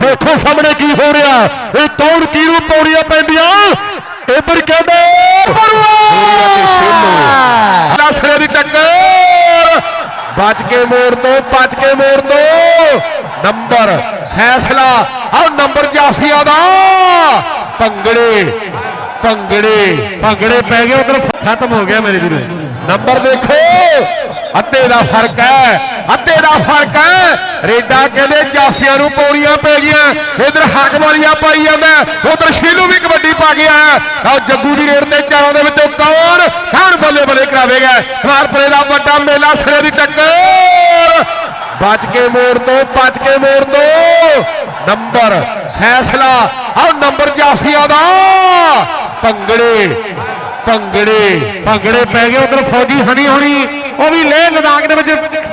ਦੇਖੋ ਸਾਹਮਣੇ ਕੀ ਹੋ ਰਿਹਾ। ਇਹ ਕੌਣ ਕਿਹਨੂੰ ਪੌੜੀਆਂ ਪੈਂਦੀਆਂ? ਇੱਧਰ ਕਹਿੰਦੇ ਨਸਰੇ ਦੀ ਟੱਕਰ। ਬਚ ਕੇ ਮੋੜ ਤੋਂ ਬਚ ਕੇ ਮੋੜ ਤੋਂ ਨੰਬਰ ਫੈਸਲਾ। ਆਹ ਨੰਬਰ ਜਾਫੀਆ ਦਾ। ਭੰਗੜੇ ਭੰਗੜੇ ਭੰਗੜੇ ਪੈ ਗਏ ਉਧਰ। ਖਤਮ ਹੋ ਗਿਆ ਮੇਰੇ ਵੀਰੋ। ਨੰਬਰ ਦੇਖੋ। ਅੱਧੇ ਦਾ ਫ਼ਰਕ ਹੈ, ਅੱਧੇ ਦਾ ਫ਼ਰਕ ਹੈ। ਰੇਡਾ ਕਹਿੰਦੇ ਜਾਫੀਆਂ ਨੂੰ ਪੌੜੀਆਂ ਪੈ ਗਈਆਂ। ਇਧਰ ਹੱਕ ਵਾਲੀਆਂ ਪਾਈ ਜਾਂਦਾ। ਉਧਰ ਸ਼ੀਲੂ ਵੀ ਕਬੱਡੀ ਪਾ ਗਿਆ ਆਹ ਜੱਗੂ ਦੀ ਰੇਡ ਤੇ ਚਾਰਾਂ ਦੇ ਵਿੱਚੋਂ ਕੌਣ ਕੌਣ ਬੱਲੇ ਬੱਲੇ ਕਰਾਵੇਗਾ? ਹਮਾਰਪੁਰੇ ਦਾ ਵੱਡਾ ਮੇਲਾ ਸਿਰੇ ਦੀ ਟੱਕਰ। ਬਚ ਕੇ ਮੋੜ ਤੋਂ ਬਚ ਕੇ ਮੋੜ ਤੋਂ। ਨੰਬਰ, ਫੈਸਲਾ। ਆਓ ਨੰਬਰ ਜਾਫੀਆ ਦਾ। ਭੰਗੜੇ ਭੰਗੜੇ ਭੰਗੜੇ ਪੈ ਗਏ ਉਧਰ ਫੌਜੀ ਹਣੀ ਹੋਣੀ ਉਹ ਵੀ ਲੇਹ ਲਦਾਖ ਦੇ ਵਿੱਚ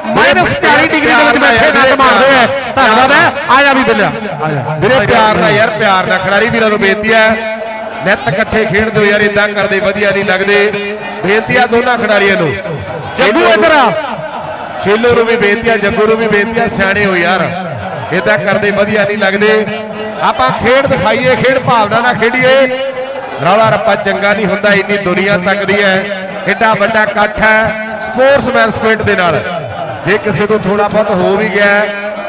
ਮਾਈਨਸ 40 ਡਿਗਰੀ ਦੇ ਵਿੱਚ ਬੈਠੇ ਨੱਟ ਮਾਰਦੇ ਆ। ਧੰਨਵਾਦ ਹੈ। ਆ ਜਾ ਵੀ ਬਿੱਲਿਆ ਆ ਜਾ। ਵੀਰੇ ਪਿਆਰ ਨਾਲ ਯਾਰ ਪਿਆਰ ਨਾਲ ਖਿਡਾਰੀ ਵੀਰਾਂ ਨੂੰ ਬੇਨਤੀ ਹੈ। ਨਿੱਤ ਇਕੱਠੇ ਖੇਡਦੇ ਹੋ ਯਾਰ ਇਦਾਂ ਕਰਦੇ ਵਧੀਆ ਨਹੀਂ ਲੱਗਦੇ। ਬੇਨਤੀ ਆ ਦੋਨਾਂ ਖਿਡਾਰੀਆਂ ਨੂੰ। ਜੱਗੂ ਇੱਧਰ ਆ। ਸ਼ੇਲੂ ਨੂੰ ਵੀ ਬੇਨਤੀ ਆ ਜੱਗੂ ਨੂੰ ਵੀ ਬੇਨਤੀ ਆ ਸਿਆਣੇ ਹੋ ਯਾਰ। ਇਦਾਂ ਕਰਦੇ ਵਧੀਆ ਨਹੀਂ ਲੱਗਦੇ। ਆਪਾਂ ਖੇਡ ਦਿਖਾਈਏ ਖੇਡ ਭਾਵਨਾ ਨਾਲ ਖੇਡੀਏ। ਰੌਲਾ ਰੱਪਾ ਚੰਗਾ ਨਹੀਂ ਹੁੰਦਾ ਇੰਨੀ ਦੁਨੀਆ ਤੱਕਦੀ ਹੈ। ਏਡਾ ਵੱਡਾ ਇਕੱਠ ਹੈ ਫੋਰਸਮੈਨ ਸਪਿਰਿਟ ਦੇ ਨਾਲ। ਜੇ ਕਿਸੇ ਤੋਂ ਥੋੜਾ ਬਹੁਤ ਹੋ ਵੀ ਗਿਆ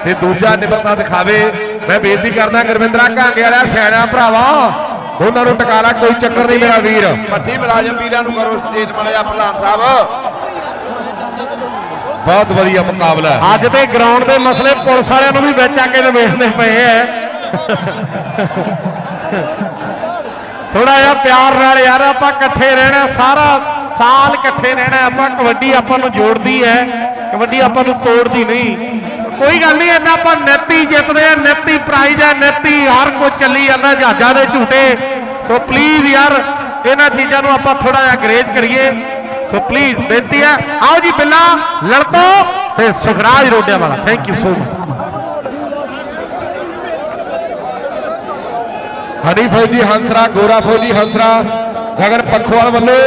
ਤੇ ਦੂਜਾ ਨਿਮਰਤਾ ਦਿਖਾਵੇ। ਮੈਂ ਬੇਨਤੀ ਕਰਦਾ ਗੁਰਵਿੰਦਰਾ ਕਾਂਗੇ ਵਾਲਾ ਸਿਆਣਾ ਭਰਾਵਾ ਉਹਨਾਂ ਨੂੰ ਟਿਕਾਣਾ ਕੋਈ ਚੱਕਰ ਨਹੀਂ ਮੇਰਾ ਵੀਰ। ਮੱਠੀ ਮੁਲਾਜ਼ਮ ਵੀਰਾਂ ਨੂੰ ਕਰੋ ਸਟੇਜ ਬਣਿਆ ਪ੍ਰਧਾਨ ਸਾਹਿਬ। ਬਹੁਤ ਵਧੀਆ ਮੁਕਾਬਲਾ ਹੈ। ਅੱਜ ਤੇ ਗਰਾਊਂਡ ਦੇ ਮਸਲੇ ਪੁਲਿਸ ਵਾਲਿਆਂ ਨੂੰ ਵੀ ਵਿੱਚ ਆ ਕੇ ਨਿਬੇੜਨੇ ਪਏ ਐ ਥੋੜਾ ਜਿਹਾ ਪਿਆਰ ਨਾਲ ਯਾਰ, ਆਪਾਂ ਇਕੱਠੇ ਰਹਿਣਾ, ਸਾਰਾ ਸਾਲ ਇਕੱਠੇ ਰਹਿਣਾ, ਆਪਾਂ ਕਬੱਡੀ ਆਪਾਂ ਨੂੰ ਜੋੜਦੀ ਹੈ, ਕਬੱਡੀ ਆਪਾਂ ਨੂੰ ਤੋੜਦੀ ਨਹੀਂ। ਕੋਈ ਗੱਲ ਨਹੀਂ ਇੰਨਾ ਆਪਾਂ ਨੈਤੀ ਜਿੱਤਦੇ ਆ ਨੈਤੀ ਪ੍ਰਾਈਜ਼ ਆ ਨੈਤੀ ਹਰ ਕੁਝ ਚੱਲੀ ਜਾਂਦਾ ਜਹਾਜ਼ਾਂ ਦੇ ਝੂਟੇ। ਸੋ ਪਲੀਜ਼ ਯਾਰ, ਇਹਨਾਂ ਚੀਜ਼ਾਂ ਨੂੰ ਆਪਾਂ ਥੋੜਾ ਜਿਹਾ ਗਰੇਜ ਕਰੀਏ। ਸੋ ਪਲੀਜ਼ ਬੇਨਤੀ ਹੈ। ਆਓ ਜੀ, ਬਿੱਲਾ ਲੜਤੋ ਤੇ ਸੁਖਰਾਜ ਰੋਡਿਆਂ ਵਾਲਾ। Thank you so much Hari Fauji Hansra Gora ਫੌਜੀ ਹੰਸਰਾ ਗਗਨ ਪਖਵਾਲ ਵੱਲੋਂ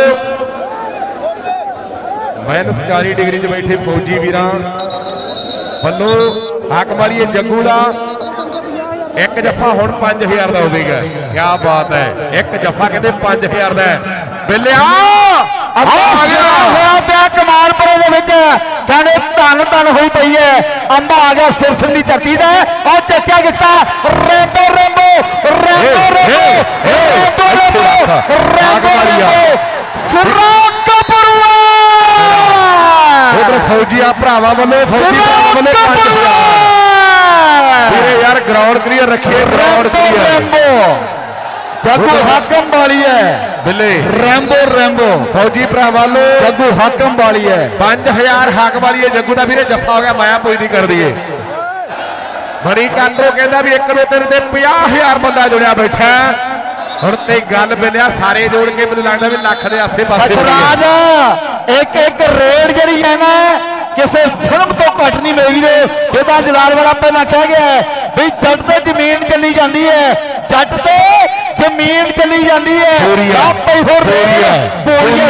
ਮਾਈਨਸ 40 ਡਿਗਰੀ 'ਚ ਬੈਠੇ ਫੌਜੀ ਵੀਰਾਂ ਵੱਲੋਂ ਹੱਕ ਵਾਲੀਏ ਜੱਗੂ ਦਾ ਇੱਕ ਜੱਫਾ ਹੁਣ 5000 ਦਾ ਹੋਵੇਗਾ। ਕੀ ਬਾਤ ਹੈ ਇੱਕ ਜੱਫਾ ਕਹਿੰਦੇ 5000 ਦਾ ਹੈ। ਬਿੱਲਿਆ! ਆ ਗਿਆ ਹੋਇਆ ਪਿਆ ਕਮਾਲਪੁਰੇ ਦੇ ਵਿੱਚ। ਕਹਿੰਦੇ ਧੰਨ ਧੰਨ ਹੋਈ ਪਈ ਹੈ। ਅੰਬਾ ਆ ਗਿਆ ਸਿਰ ਸਿੰਘ ਦੀ ਧਰਤੀ ਦਾ ਉਹ ਚੱਕਿਆ ਗਿੱਟਾ। ਰੇਂਬੋ ਰੇਂਬੋ ਰੇਂਬੋ ਰੇਂਬੋ ਰੇਂਬੋ ਰੇਂਬੋ ਰੇਂਬੋ ਰੇਂਬੋ ਸਿਰਾ ਕਪੜੂਆ ਉਧਰ ਫੌਜੀਆ ਭਰਾਵਾਂ ਵੱਲੋਂ ਫੌਜੀ ਭਰਾਵਾਂ ਵੱਲੋਂ 5000 ਵੀਰੇ ਯਾਰ ਗਰਾਊਂਡ ਕਲੀਅਰ ਰੱਖੀਏ ਗਰਾਊਂਡ ਕਲੀਅਰ ਰੇਂਬੋ ਜੱਗੂ ਹਾਕਮ ਵਾਲੀ ਹੈ ਬਿੱਲੇ ਰੈਂਬੋ ਰੈਂਬੋ ਫੌਜੀ ਭਰਾਵਾਂ ਵੱਲੋਂ ਜੱਗੂ ਹਾਕਮ ਵਾਲੀ ਹੈ 5000 ਹੱਕ ਵਾਲੀ ਹੈ ਜੱਗੂ ਦਾ ਵੀਰੇ ਜੱਫਾ ਹੋ ਗਿਆ ਮਾਇਆ ਪੂਰੀ ਦੀ ਕਰ ਦਈਏ ਬੜੀ ਕਾਂਤਰੋ ਕਹਿੰਦਾ ਵੀ ਇੱਕ ਨੂੰ ਤੇਰੇ ਤੇ 50000 ਬੰਦਾ ਜੁੜਿਆ ਬੈਠਾ। ਹੁਣ ਤੇ ਗੱਲ ਬਿਲਿਆ ਸਾਰੇ ਜੋੜ ਕੇ ਮੈਨੂੰ ਲੱਗਦਾ ਵੀ ਲੱਖ ਦੇ ਆਸੇ ਪਾਸੇ ਹੋਣੀ ਹੈ। ਸਤਰਾਜ ਇੱਕ ਇੱਕ ਰੇਡ ਜਿਹੜੀ ਹੈ ਨਾ ਕਿਸੇ ਫਿਲਮ ਤੋਂ ਘੱਟ ਨਹੀਂ ਮਿਲਦੀ ਜਿਹਦਾ ਜਲਾਲ ਵਾਲਾ ਪਹਿਲਾਂ ਕਹਿ ਗਿਆ ਵੀ ਜੱਟ ਤੇ ਜ਼ਮੀਨ ਚੱਲੀ ਜਾਂਦੀ ਹੈ ਜੱਟ ਤੇ ਜ਼ਮੀਨ ਚੱਲੀ ਜਾਂਦੀ ਹੈ। ਆਪੇ ਹੋਰ ਬੋਰੀਆ। ਬੋਰੀਆ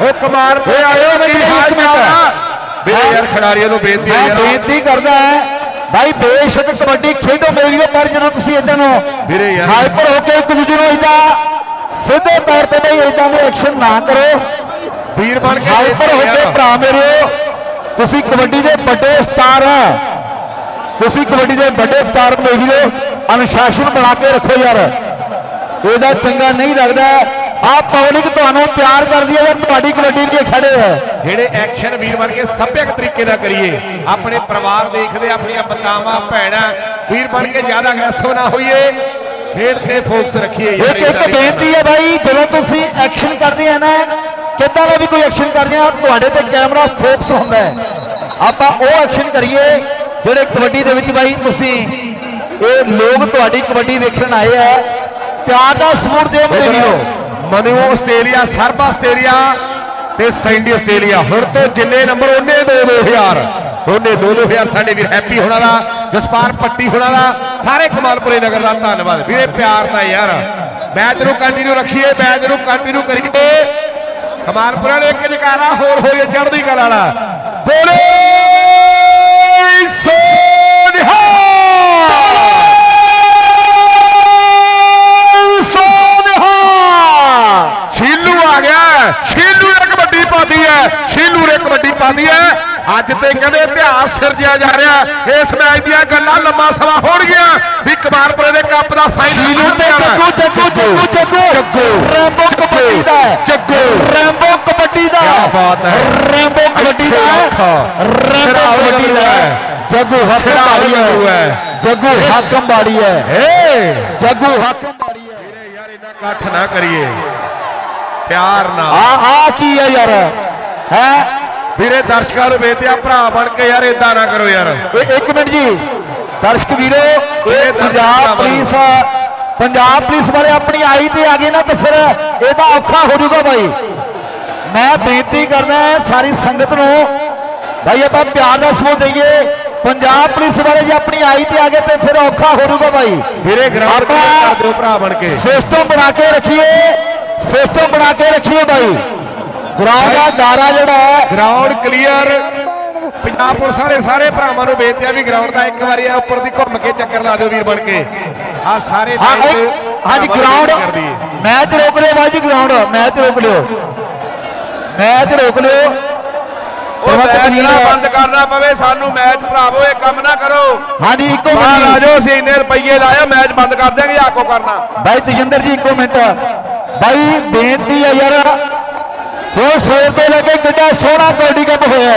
ਹੈ। ਉਹ ਕਮਾਲਪੁਰੇ ਆਇਓ ਕੀ ਹਾਲ ਚਾਲ ਵੀਰੇ ਯਾਰ ਖਿਡਾਰੀਆਂ ਨੂੰ ਬੇਨਤੀ ਹੈ ਮੈਂ ਯਾਰ ਬੇਨਤੀ ਕਰਦਾ ਹੈ। ਭਾਈ ਬੇਸ਼ੱਕ ਕਬੱਡੀ ਖੇਡੋ ਮੇਰੀ ਵੀ ਪਰ ਜਦੋਂ ਤੁਸੀਂ ਇਦਾਂ ਨੂੰ ਵੀਰੇ ਯਾਰ। ਹਾਈਪਰ ਹੋ ਕੇ ਇੱਕ ਦੂਜੇ ਨੂੰ ਇਦਾਂ ਸਿੱਧੇ ਤੌਰ ਤੇ ਬਈ ਇਦਾਂ ਦੇ ਐਕਸ਼ਨ ਨਾ ਕਰੋ। ਵੀਰ ਬਣ ਕੇ ਹਾਈਪਰ ਹੋ ਕੇ। ਭਰਾ ਮੇਰੇ ਤੁਸੀਂ ਕਬੱਡੀ ਦੇ ਵੱਡੇ ਸਟਾਰ ਆ। ਤੁਸੀਂ ਕਬੱਡੀ ਦੇ ਵੱਡੇ ਸਟਾਰ ਮੇਰੀ ਵੀਰੋ ਅਨੁਸ਼ਾਸਨ ਬਣਾ ਕੇ ਰੱਖੋ ਯਾਰ। ਇਹਦਾ ਚੰਗਾ ਨਹੀਂ ਲੱਗਦਾ। ਆਹ ਪਬਲਿਕ ਤੁਹਾਨੂੰ ਪਿਆਰ ਕਰਦੀ ਹੈ ਯਾਰ ਤੁਹਾਡੀ ਕਬੱਡੀ ਕੇ ਖੜੇ ਹੈ। ਜਿਹੜੇ ਐਕਸ਼ਨ ਵੀਰ ਬਣ ਕੇ ਸੱਭਿਅਕ ਤਰੀਕੇ ਨਾਲ ਕਰੀਏ ਆਪਣੇ ਪਰਿਵਾਰ ਦੇਖਦੇ ਆਪਣੀਆਂ ਮਾਤਾਵਾਂ ਭੈਣਾਂ ਵੀਰ ਬਣ ਕੇ ਜ਼ਿਆਦਾ ਅਗਰੈਸਿਵ ਨਾ ਹੋਈਏ ਖੇਡ ਤੇ ਫੋਕਸ ਰੱਖੀਏ। ਯਾਰ ਇੱਕ ਇੱਕ ਬੇਨਤੀ ਹੈ ਭਾਈ ਜਦੋਂ ਤੁਸੀਂ ਐਕਸ਼ਨ ਕਰਦੇ ਆ ਨਾ ਕਿੱਦਾਂ ਦਾ ਵੀ ਕੋਈ ਐਕਸ਼ਨ ਕਰਦੇ ਆ ਤੁਹਾਡੇ ਤੇ ਕੈਮਰਾ ਫੋਕਸ ਹੁੰਦਾ ਹੈ। ਆਪਾਂ ਉਹ ਐਕਸ਼ਨ ਕਰੀਏ ਜਿਹੜੇ ਕਬੱਡੀ ਦੇ ਵਿੱਚ ਭਾਈ ਤੁਸੀਂ ਇਹ ਲੋਕ ਤੁਹਾਡੀ ਕਬੱਡੀ ਵੇਖਣ ਆਏ ਆ। ਪਿਆਰ ਦਾ ਦਿਓ ਮੇਰੇ ਵੀਰੋ। ਮਨੂ ਆਸਟ੍ਰੇਲੀਆ, ਸਰਬ ਆਸਟ੍ਰੇਲੀਆ ਤੇ ਸੈਂਡੀ ਆਸਟ੍ਰੇਲੀਆ। ਹੁਣ ਤੋਂ ਜਿੰਨੇ ਨੰਬਰ ਉਹਨੇ 2000 ਉਹਨੇ 2000 ਸਾਡੇ ਵੀਰ ਹੈਪੀ ਹੋਣਾ ਦਾ, ਜਸਪਾਲ ਪੱਟੀ ਹੋਣਾ ਦਾ, ਸਾਰੇ ਕਮਾਲਪੁਰੇ ਨਗਰ ਦਾ ਧੰਨਵਾਦ। ਵੀਰੇ, ਪਿਆਰ ਦਾ ਯਾਰ। ਮੈਚ ਨੂੰ ਕੰਟੀਨਿਊ ਰੱਖੀਏ, ਮੈਚ ਨੂੰ ਕੰਟੀਨਿਊ ਕਰੀਏ। ਕਮਾਲਪੁਰਾ ਨੇ ਇੱਕ ਜਕਾਰਾ ਹੋਰ ਹੋ ਗਿਆ ਚੜ੍ਹਦੀ ਕਲਾ ਵਾਲਾ। ਬੋਲੇ ਸ਼ੀਲੂ ਨੇ ਕਬੱਡੀ ਪਾਦੀ ਹੈ ਅੱਜ ਤੇ ਕਹਿੰਦੇ ਇਤਿਹਾਸ ਸਿਰਜਿਆ ਜਾ ਰਿਹਾ ਇਸ ਮੈਚ ਦੀਆਂ ਗੱਲਾਂ ਲੰਮਾ ਸਮਾਂ ਹੋਣਗੀਆਂ ਵੀ ਕਮਾਲਪੁਰੇ ਦੇ ਕੱਪ ਦਾ ਫਾਈਨਲ ਜੀਨੂ ਤੇ ਜੱਗੂ ਜੱਗੂ ਜੱਗੂ ਜੱਗੂ ਰੈਂਬੋ ਕਬੱਡੀ ਦਾ ਹੈ। ਜੱਗੂ ਰੈਂਬੋ ਕਬੱਡੀ ਦਾ ਕਿਆ ਬਾਤ ਹੈ। ਰੈਂਬੋ ਕਬੱਡੀ ਦਾ ਹੈ। ਰੈਂਬੋ ਸਿਰਾ ਕਬੱਡੀ ਦਾ ਹੈ। ਜੱਗੂ ਹੱਕਮ ਸਿਰਾ ਬਾੜੀ ਜੱਗੂ ਹੈ ਹੈ। ਜੱਗੂ ਹੱਕਮ ਬਾੜੀ ਹੈ ਏ ਜੱਗੂ ਹੱਕਮ ਬਾੜੀ ਹੈ ਵੀਰੇ ਯਾਰ ਇੰਨਾ ਇਕੱਠ ਨਾ ਕਰੀਏ ਪਿਆਰ ਨਾਲ ਆ ਆ ਕੀ ਹੈ ਯਾਰ ਹੈ ਵੀਰੇ ਦਰਸ਼ਕਾਂ ਨੂੰ ਬੇਨਤੀ ਆ ਭਰਾ ਬਣ ਕੇ ਯਾਰ ਇਦਾਂ ਨਾ ਕਰੋ ਯਾਰ। ਇਹ ਇੱਕ ਮਿੰਟ ਜੀ। ਦਰਸ਼ਕ ਵੀਰੋ ਇਹ ਇਹ ਪੰਜਾਬ। ਪੁਲਿਸ ਪੰਜਾਬ ਪੁਲਿਸ ਵਾਲੇ ਆਪਣੀ ਆਈ ਤੇ ਆ ਗਏ ਨਾ ਤਾਂ ਫਿਰ ਇਹਦਾ ਔਖਾ ਹੋ ਜਾਊਗਾ ਭਾਈ ਮੈਂ ਬੇਨਤੀ ਕਰਦਾ ਸਾਰੀ ਸੰਗਤ ਨੂੰ ਭਾਈ ਆਪਾਂ ਪਿਆਰ ਦਾ ਸਬੂਤ ਦਈਏ। ਪੰਜਾਬ ਪੁਲਿਸ ਵਾਲੇ ਜੇ ਆਪਣੀ ਆਈ ਤੇ ਆ ਗਏ ਤੇ ਫਿਰ ਔਖਾ ਹੋ ਜਾਊਗਾ ਭਾਈ ਵੀਰੇ ਗਰਾਊਂਡ ਕਰ ਦਿਓ ਭਰਾ ਬਣ ਕੇ। ਸਿਸਟਮ ਬਣਾ ਕੇ ਰੱਖੀਏ। ਸਿਸਟਮ ਬਣਾ ਕੇ ਰੱਖੀਏ ਭਾਈ ਗਰਾਊਂਡ ਦਾ ਦਾਰਾ ਜਿਹੜਾ ਹੈ ਗਰਾਊਂਡ ਕਲੀਅਰ ਪੰਜਾਬ ਪੁਲਿਸ ਵਾਲੇ ਸਾਰੇ ਭਰਾਵਾਂ ਨੂੰ ਬੇਨਤੀ ਆ ਵੀ ਗਰਾਊਂਡ ਦਾ ਇੱਕ ਵਾਰੀ ਉੱਪਰ ਦੀ ਘੁੰਮ ਕੇ ਚੱਕਰ ਲਾ ਦਿਓ ਵੀਰ ਬਣ ਕੇ। ਆ ਸਾਰੇ ਨੂੰ ਗਰਾਊਂਡ। ਮੈਚ ਰੋਕ ਲਿਓ ਬਾਈ ਜੀ ਗਰਾਊਂਡ ਮੈਚ ਰੋਕ ਲਿਓ। ਮੈਚ ਰੋਕ ਲਿਓ। ਉਹ ਮੈਚ ਨਾ ਬੰਦ ਕਰਨਾ ਪਵੇ ਸਾਨੂੰ ਮੈਚ ਭਰਾਵੋ ਇਹ ਕੰਮ ਨਾ ਕਰੋ। ਹਾਂਜੀ ਇੱਕੋ ਆ ਮਿੰਟ ਜਾਓ ਅਸੀਂ ਇੰਨੇ ਰੁਪਈਏ ਲਾਏ ਮੈਚ ਬੰਦ ਕਰ ਦਿਆਂਗੇ ਆਕੋ ਕਰਨਾ। ਬਾਈ ਤਜਿੰਦਰ ਜੀ ਇੱਕੋ ਮਿੰਟ। ਬਾਈ ਬੇਨਤੀ ਹੈ ਯਾਰ ਹੁਣ ਸਵੇਰ ਤੋਂ ਲੈ ਕੇ ਕਿੱਡਾ ਸੋਹਣਾ ਕਬੱਡੀ ਕੱਪ ਹੋਇਆ।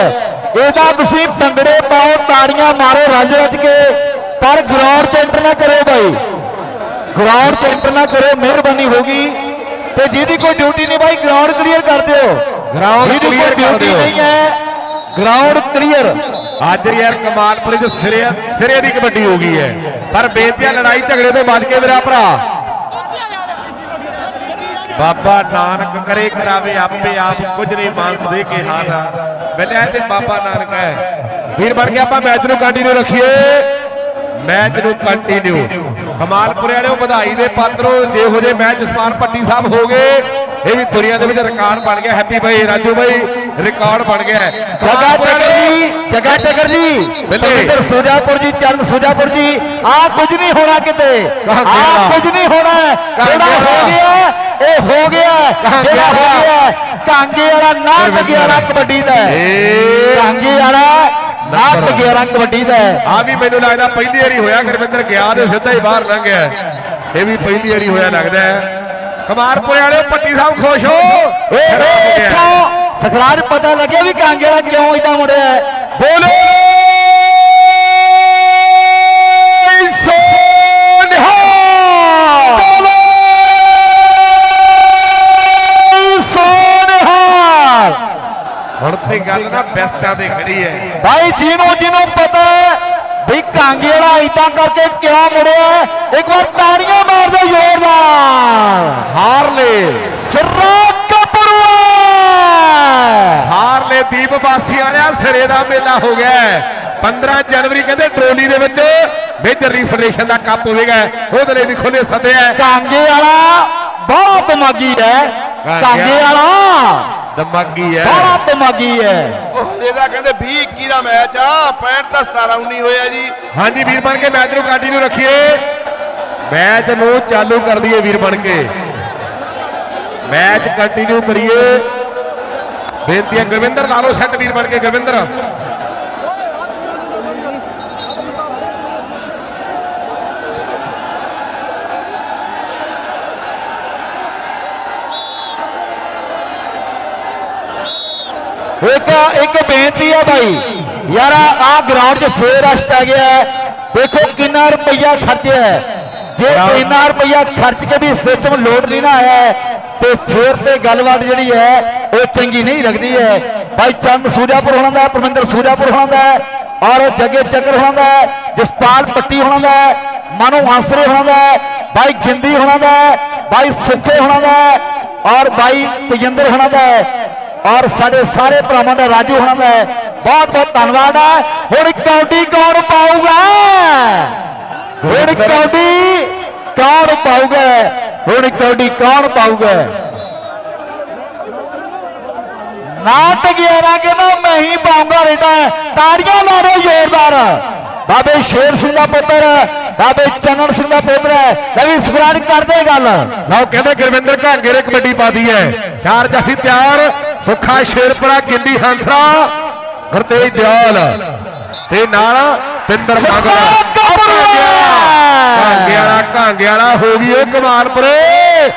ਇਹਦਾ ਤੁਸੀਂ ਭੰਗੜੇ ਪਾਓ ਤਾੜੀਆਂ ਮਾਰੋ ਰੱਜ ਰੱਜ ਕੇ। ਪਰ ਗਰਾਊਂਡ ਤੇ ਐਂਟਰ ਨਾ ਕਰੋ ਬਾਈ। ਗਰਾਊਂਡ ਤੇ ਐਂਟਰ ਨਾ ਕਰੋ ਮਿਹਰਬਾਨੀ ਹੋਗੀ ਤੇ ਜਿਹਦੀ ਕੋਈ ਡਿਊਟੀ ਨਹੀਂ ਬਾਈ ਗਰਾਊਂਡ ਕਲੀਅਰ ਕਰ ਦਿਓ। ਕੋਈ clear ਕਰ ਦਿਓ। ਨਹੀਂ ਹੈ ਗਰਾਊਂਡ ਕਲੀਅਰ ਅੱਜ ਯਾਰ ਕਮਾਲਪੁਰੇ ਚ ਸਿਰੇ ਸਿਰੇ ਦੀ ਕਬੱਡੀ ਹੋ ਗਈ ਹੈ। ਪਰ ਬੇਨਤੀ ਆ ਲੜਾਈ ਝਗੜੇ ਤੋਂ ਬਚ ਕੇ ਮੇਰਾ ਭਰਾ। ਬਾਬਾ ਨਾਨਕ ਕਰੇ ਕਰਾਵੇ ਆਪੇ ਆਪ ਕੁਝ ਨਹੀਂ ਮਾਨਸ ਦੇ ਕੇ ਹਾਰਾ ਮਿਲਿਆ ਤੇ ਬਾਬਾ ਨਾਨਕ ਹੈ। ਵੀਰ ਬਣ ਕੇ ਆਪਾਂ ਮੈਚ ਨੂੰ ਕੰਟੀਨਿਊ ਰੱਖੀਏ। ਮੈਚ ਨੂੰ ਕੰਟੀਨਿਊ ਕਮਾਲਪੁਰੇ ਵਾਲਿਓ ਵਧਾਈ ਦੇ ਪਾਤਰੋ ਜਿਹੋ ਜਿਹੇ ਮੈਚ ਜਸਪਾਲ ਪੱਟੀ ਸਾਹਿਬ ਹੋ ਗਏ ਇਹ ਵੀ ਦੁਨੀਆ ਦੇ ਵਿੱਚ ਰਿਕਾਰਡ ਬਣ ਗਿਆ। ਹੈਪੀ ਭਾਈ ਰਾਜੂ ਭਾਈ ਰਿਕਾਰਡ ਬਣ ਗਿਆ। ਜਗਾ ਟੱਕਰ ਜੀ ਜਗਾ ਟੱਕਰ ਜੀ। ਬਿੱਲੇ। ਪਵਿੱਤਰ ਸੁਜਾਪੁਰ ਜੀ ਚਰਨ ਸੁਜਾਪੁਰ ਜੀ। ਆ ਕੁਝ ਨਹੀਂ ਹੋਣਾ ਕਿਤੇ। ਆ? ਕੁਝ ਨਹੀਂ ਹੋਣਾ। ਜਿਹੜਾ ਹੋ ਗਿਆ? ਗਿਆ ਇਹ ਹੋ ਗਿਆ ਕਹਾਂ ਜਿਹੜਾ ਹੋ ਗਿਆ? ਗਿਆ ਕਾਂਗੇ ਵਾਲਾ ਨਾ ਕਬੱਡੀ ਦਾ ਕਾਂਗੇ ਵਾਲਾ ਨਾ ਨੰਬਰ। ਬਗਿਆਰਾ ਕਬੱਡੀ ਦਾ। ਆ ਵੀ ਮੈਨੂੰ ਲੱਗਦਾ ਪਹਿਲੀ ਵਾਰੀ ਹੋਇਆ ਗੁਰਵਿੰਦਰ ਗਿਆ ਤੇ ਸਿੱਧਾ ਹੀ ਬਾਹਰ ਲੰਘ ਗਿਆ ਇਹ ਵੀ ਪਹਿਲੀ ਵਾਰੀ ਹੋਇਆ ਲੱਗਦਾ ਹੈ ਕਮਾਰਪੁਰੇ ਵਾਲੇ ਪੱਟੀ ਸਾਹਿਬ ਖੁਸ਼ ਹੋ ਇੱਥੋਂ ਸਖਰਾਜ ਪਤਾ ਲੱਗਿਆ ਵੀ ਕਾਂਗੇ ਵਾਲਾ ਕਿਉਂ ਇਦਾਂ ਮੁੜਿਆ। ਬੋਲੇ ਤੇ ਗੱਲ ਨਾ ਬੈਸਟਾਂ ਤੇ ਖੜੀ ਹੈ। ਭਾਈ ਜਿਹਨੂੰ ਜਿਹਨੂੰ ਪਤਾ ਵੀ ਕਾਂਗੇ ਵਾਲਾ ਇਦਾਂ ਕਰਕੇ ਕਿਉਂ ਮੁੜਿਆ ਇੱਕ ਵਾਰ ਤਾੜੀਆਂ ਮਾਰ ਦਿਓ ਜ਼ੋਰਦਾਰ ਹਾਰਲੇ ਸਰਰਾ ਕਪੜਵਾ ਹਾਰਲੇ ਦੀਪ ਵਾਸੀ ਵਾਲਿਆ ਸਿਰੇ ਦਾ ਮੇਲਾ ਹੋ ਗਿਆ ਹੈ। 15 ਜਨਵਰੀ ਕਹਿੰਦੇ ਟਰੋਲੀ ਦੇ ਵਿੱਚ ਮੇਜਰ ਰੀਫਰੇਸ਼ਨ ਦਾ ਕੱਪ ਹੋਵੇਗਾ। ਉਹਦੇ ਲਈ ਵੀ ਖੁੱਲੇ ਸੱਦਿਆ ਕਾਂਗੇ ਵਾਲਾ ਬਹੁਤ ਦਿਮਾਗੀ ਹੈ। ਕਾਂਗੇ ਵਾਲਾ। ਦਿਮਾਗੀ ਹੈ। ਬਹੁਤ ਦਿਮਾਗੀ ਹੈ। ਉਹ ਇਹਦਾ ਕਹਿੰਦੇ 20 21 ਦਾ ਮੈਚ ਆ 65 ਤਾਂ 17 19 ਹੋਇਆ ਜੀ। ਹਾਂਜੀ ਵੀਰ ਬਣ ਕੇ ਮੈਚ ਨੂੰ ਕੰਟੀਨਿਊ ਰੱਖੀਏ। ਮੈਚ ਨੂੰ ਚਾਲੂ ਕਰ ਦਈਏ ਵੀਰ ਬਣ ਕੇ। ਮੈਚ ਕੰਟੀਨਿਊ ਕਰੀਏ। ਬੇਨਤੀ ਹੈ ਗੁਰਵਿੰਦਰ ਲਾ ਲਓ ਸੈੱਟ ਵੀਰ ਬਣ ਕੇ। ਗੁਰਵਿੰਦਰ ਇੱਕ ਇੱਕ ਬੇਨਤੀ ਹੈ ਭਾਈ ਯਾਰ ਆ ਗਰਾਊਂਡ 'ਚ ਫੇਰ ਰਸ਼ ਪੈ ਗਿਆ। ਦੇਖੋ ਕਿੰਨਾ ਰੁਪਈਆ ਖਰਚਿਆ ਜੇ ਇੰਨਾ ਰੁਪਈਆ ਖਰਚ ਕੇ ਵੀ ਸਿਸਟਮ ਲੋਡ ਨਹੀਂ ਨਾ ਆਇਆ ਤੇ ਫੇਰ ਤੇ ਗੱਲਬਾਤ ਜਿਹੜੀ ਹੈ ਉਹ ਚੰਗੀ ਨਹੀਂ ਲੱਗਦੀ ਹੈ। ਭਾਈ ਚੰਦ ਸੂਜਾਪੁਰ ਹੋਣਾ ਦਾ ਪਰਮਿੰਦਰ ਸੂਜਾਪੁਰ ਹੋਣਾ ਦਾ ਔਰ ਜੱਗੇ ਚੱਕਰ ਹੋਣਾ ਦਾ ਜਸਪਾਲ ਪੱਟੀ ਹੋਣਾ ਦਾ ਮਨੂ ਆਸਰੇ ਹੋਣਾ ਦਾ ਭਾਈ ਗਿੰਦੀ ਹੋਣਾ ਦਾ ਬਾਈ ਸੁੱਖੇ ਹੋਣਾ ਦਾ ਔਰ ਬਾਈ ਤੇਜਿੰਦਰ ਹੋਣਾ ਦਾ ਔਰ ਸਾਡੇ ਸਾਰੇ ਭਰਾਵਾਂ ਦਾ ਰਾਜੂ ਹੋਣਾ ਦਾ ਹੈ ਬਹੁਤ ਬਹੁਤ ਧੰਨਵਾਦ ਹੈ। ਹੁਣ ਕੌਡੀ ਕੌਣ ਪਾਊਗਾ? ਹੁਣ ਕੌਡੀ ਕੌਣ ਪਾਊਗਾ? ਹੁਣ ਕੌਡੀ ਕੌਣ ਪਾਊਗਾ? ਨਾਟ ਗਿਆਰਾ ਕੇ ਨਾ ਮੈਂ ਹੀ ਪਾਉਂਗਾ ਰੇਟਾ ਤਾੜੀਆਂ ਲਾ ਦਿਓ ਜ਼ੋਰਦਾਰ। ਬਾਬੇ ਸ਼ੇਰ ਸਿੰਘ ਦਾ ਪੁੱਤਰ, ਬਾਬੇ ਚੰਨਣ ਸਿੰਘ ਦਾ ਪੁੱਤਰ ਹੈ। ਲਵੀ ਸੁਖਰਾਜ ਕਰਦੇ ਗੱਲ। ਲਓ ਕਹਿੰਦੇ ਗੁਰਵਿੰਦਰ ਘਾਂਗੇ ਨੇ ਕਬੱਡੀ ਪਾਦੀ ਹੈ ਚਾਰ ਜਾਫੀ ਤਿਆਰ। ਸੁੱਖਾ ਸ਼ੇਰਪੁਰਾ ਗਿੱਲੀ ਹੰਸਰਾ ਗੁਰਤੇਜ ਦਿਆਲ ਤੇ ਨਾਲ ਪਿੰਦਰ ਮਗਰ ਕਾਂਗੇ ਵਾਲਾ ਕਾਂਗੇ ਵਾਲਾ ਹੋ ਗਈ ਉਹ ਕਮਾਲਪੁਰੇ।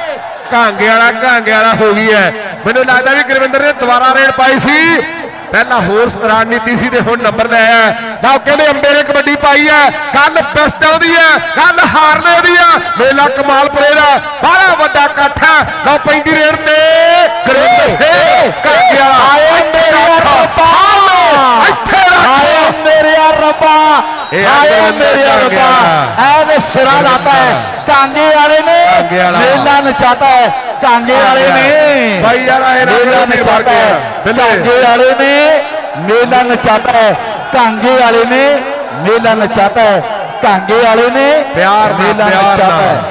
ਕਾਂਗੇ ਵਾਲਾ ਕਾਂਗੇ ਵਾਲਾ ਹੋ ਗਈ ਹੈ ਮੈਨੂੰ ਲੱਗਦਾ ਵੀ ਗੁਰਵਿੰਦਰ ਨੇ ਦੁਬਾਰਾ ਰੇਡ ਪਾਈ ਸੀ। ਪਹਿਲਾਂ ਹੋਰ ਰਣਨੀਤੀ ਸੀ ਤੇ ਹੁਣ ਨੰਬਰ ਲੈ ਆਇਆ। ਲਓ ਕਹਿੰਦੇ ਅੰਬੇ ਨੇ ਕਬੱਡੀ ਪਾਈ ਹੈ ਕੱਲ ਪਿਸਟਲ ਦੀ ਹੈ ਕੱਲ ਹਾਰਨੇ ਦੀ ਹੈ ਮੇਲਾ ਕਮਾਲਪੁਰੇ ਦਾ ਬੜਾ ਵੱਡਾ ਇਕੱਠ ਹੈ ਲਓ ਪੈਂਦੀ ਰੇਡ ਤੇ ਗੁਰਵਿੰਦਰ ਕਾਂਗੇ ਵਾਲਾ। ਆਏ ਮੇਰੇ ਰੱਬਾ। ਇੱਥੇ ਆਏ ਮੇਰੇ ਰੱਬਾ। ਆਏ ਮੇਰੇ ਰੱਬਾ। ਐਵੇਂ ਸਿਰਾ ਲਾਤਾ ਹੈ। ਕਾਂਗੇ ਵਾਲੇ ਨੇ। ਮੇਲਾ ਨਚਾਤਾ ਹੈ। ਕਾਂਗੇ ਵਾਲੇ ਨੇ। ਭਾਈ ਯਾਰ ਇਹ ਮੇਲਾ ਨਚਾਤਾ ਹੈ। ਕਾਂਗੇ ਵਾਲੇ ਨੇ ਮੇਲਾ ਨਚਾਤਾ ਹੈ। ਕਾਂਗੇ ਵਾਲੇ ਨੇ ਮੇਲਾ ਨਚਾਤਾ ਹੈ। ਕਾਂਗੇ ਵਾਲੇ ਨੇ ਪਿਆਰ ਮੇਲਾ ਨਚਾਤਾ। ਹੈ।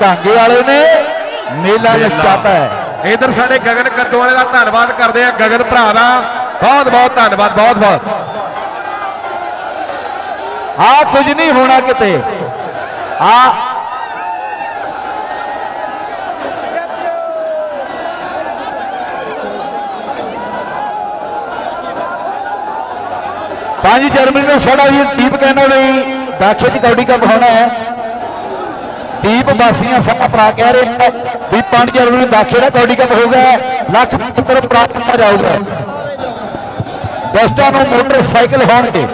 ਕਾਂਗੇ ਵਾਲੇ ਨੇ ਮੇਲਾ ਨਚਾਤਾ ਹੈ। ਇਧਰ ਸਾਡੇ ਗਗਨ ਕੱਦੂ ਵਾਲੇ ਦਾ ਧੰਨਵਾਦ ਕਰਦੇ ਆ ਗਗਨ ਭਰਾ ਦਾ ਬਹੁਤ ਬਹੁਤ ਧੰਨਵਾਦ ਬਹੁਤ ਬਹੁਤ। ਆ ਕੁਝ ਨਹੀਂ ਹੋਣਾ ਕਿਤੇ। ਆ ਪੰਜ ਜਰਮਨੀ ਨੂੰ ਸਾਡਾ ਜੀ ਦੀਪ ਕਹਿਣਾ ਲਈ ਦਾਖੇ ਚ ਕੌਡੀ ਕੱਪ ਹੋਣਾ ਹੈ। ਦੀਪ ਵਾਸੀਆਂ ਸਭ ਭਰਾ ਕਹਿ ਰਹੇ ਹੈ ਵੀ ਪੰਜ ਜਰਮਨੀ ਨੂੰ ਦਾਖੇ ਦਾ ਕੌਡੀ ਕੱਪ ਹੋਊਗਾ ਲੱਖ ਪੁੱਤਰ ਪ੍ਰਾਪਤ ਕੀਤਾ ਜਾਊਗਾ। ਦੋਸਤਾਂ ਨੂੰ ਮੋਟਰਸਾਈਕਲ ਹੋਣਗੇ।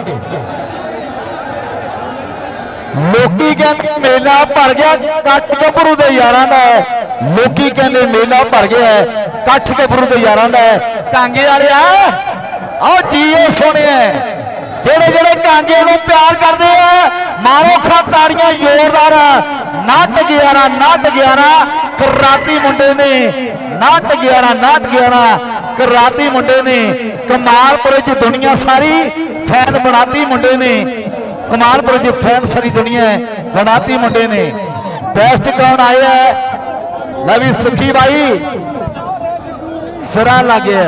ਲੋਕੀ ਕਹਿੰਦੇ ਮੇਲਾ ਭਰ ਗਿਆ ਕੱਠ ਗੱਭਰੂ ਦੇ ਯਾਰਾਂ ਦਾ ਲੋਕੀ ਕਹਿੰਦੇ ਮੇਲਾ ਭਰ ਗਿਆ ਹੈ ਕੱਠ ਗੱਭਰੂ ਦੇ ਯਾਰਾਂ ਦਾ ਹੈ। ਕਾਂਗੇ ਵਾਲਿਆ ਆਓ ਜੀਓ ਸੋਹਣਿਆ ਜਿਹੜੇ ਜਿਹੜੇ ਕਾਂਗੇ ਨੂੰ ਪਿਆਰ ਕਰਦੇ ਆ, ਮਾਰੋ ਖਾ ਤਾੜੀਆਂ ਜ਼ੋਰਦਾਰ। ਨੱਟ 11 ਨੱਟ 11 ਕਰਾਤੀ ਮੁੰਡੇ ਨੇ। ਨੱਟ 11 ਨੱਟ 11 ਕਰਾਤੀ ਮੁੰਡੇ ਨੇ। ਕਮਾਲਪੁਰ ਚ ਦੁਨੀਆ ਸਾਰੀ ਫੈਨ ਬਣਾਤੀ ਮੁੰਡੇ ਨੇ। ਕਮਾਲਪੁਰ ਚ ਫੈਨ ਸਾਰੀ ਦੁਨੀਆ ਬਣਾਤੀ ਮੁੰਡੇ ਨੇ। ਬੈਸਟ ਕੌਣ ਆਇਆ ਹੈ ਲੈ ਵੀ ਸੁਖੀ ਬਾਈ। ਸਿਰਾ ਲੱਗਿਆ